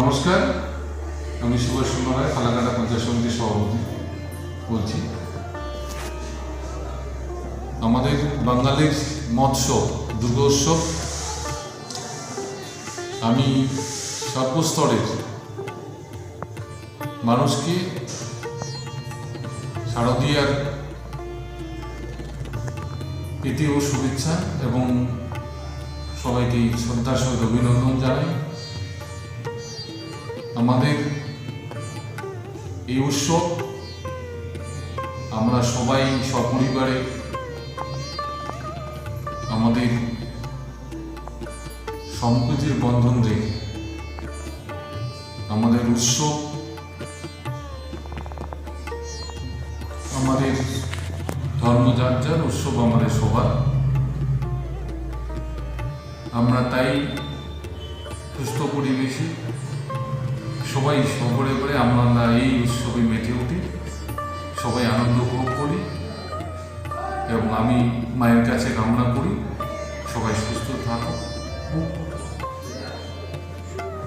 নমস্কার, আমি সুভাষ চন্দ্র রায়, ফালাকাটা পঞ্চায়েত সমিতির সভাপতি বলছি। আমাদের বাঙালির মৎস্য, দুর্গোৎসব, আমি সর্বস্তরের মানুষকে শারদীয়ার প্রীতি ও শুভেচ্ছা এবং সবাইকে শ্রদ্ধার সহিত অভিনন্দন জানাই। আমাদের এই উৎসব, আমরা সবাই সপরিবারে আমাদের সম্প্রীতির বন্ধন রেখে আমাদের উৎসব, আমাদের ধর্ম যার যার উৎসব আমাদের সবার। আমরা তাই সুস্থ পরিবেশে সবাই সকলে করে আমরা এই উৎসবে মেতে উঠি। সবাই আনন্দ উপভোগ করি এবং আমি মায়ের কাছে কামনা করি, সবাই সুস্থ থাকো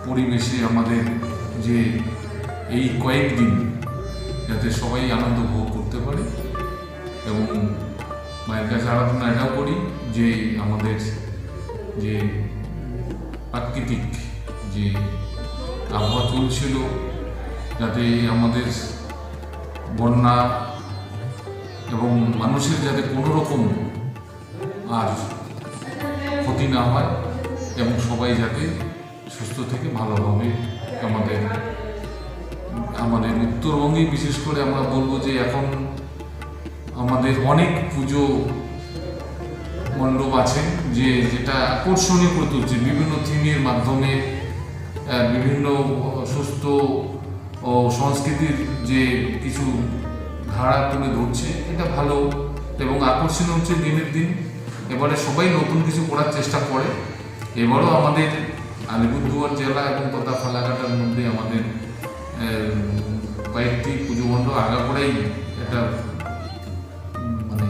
পরিবেশে আমাদের যে এই কয়েকদিন যাতে সবাই আনন্দ উপভোগ করতে পারে এবং মায়ের কাছে আরাধনা এটাও করি যে আমাদের যে প্রাকৃতিক যে আবহাওয়া চলছিল যাতে আমাদের বন্যা এবং মানুষের যাতে কোনো রকম আর ক্ষতি না হয় এবং সবাই যাতে সুস্থ থেকে ভালোভাবে আমাদের আমাদের উত্তরবঙ্গে বিশেষ করে আমরা বলব যে এখন আমাদের অনেক পুজো মণ্ডপ আছে যে যেটা আকর্ষণীয় করে তুলছে। বিভিন্ন থিমের মাধ্যমে বিভিন্ন সুস্থ ও সংস্কৃতির যে কিছু ধারা তুলে ধরছে, এটা ভালো এবং আকর্ষণ হচ্ছে দিনের দিন। এবারে সবাই নতুন কিছু করার চেষ্টা করে। এবারও আমাদের আলিপুরদুয়ার জেলা এবং তথা ফালাকাটার মধ্যে আমাদের কয়েকটি পুজো মণ্ডপ আগাগোড়াই একটা মানে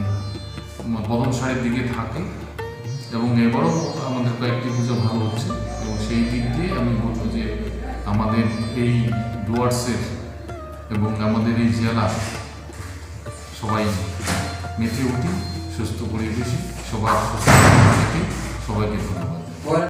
বদন শাড়ির দিকে থাকে। এবং এবারও আমাদের কয়েকটি আমাদের এই ডুয়ার্সের এবং আমাদের এই জেলা সবাই মেতে উঠি, সুস্থ পরিবেশে সবার সুস্থ সবাইকে ধন্যবাদ।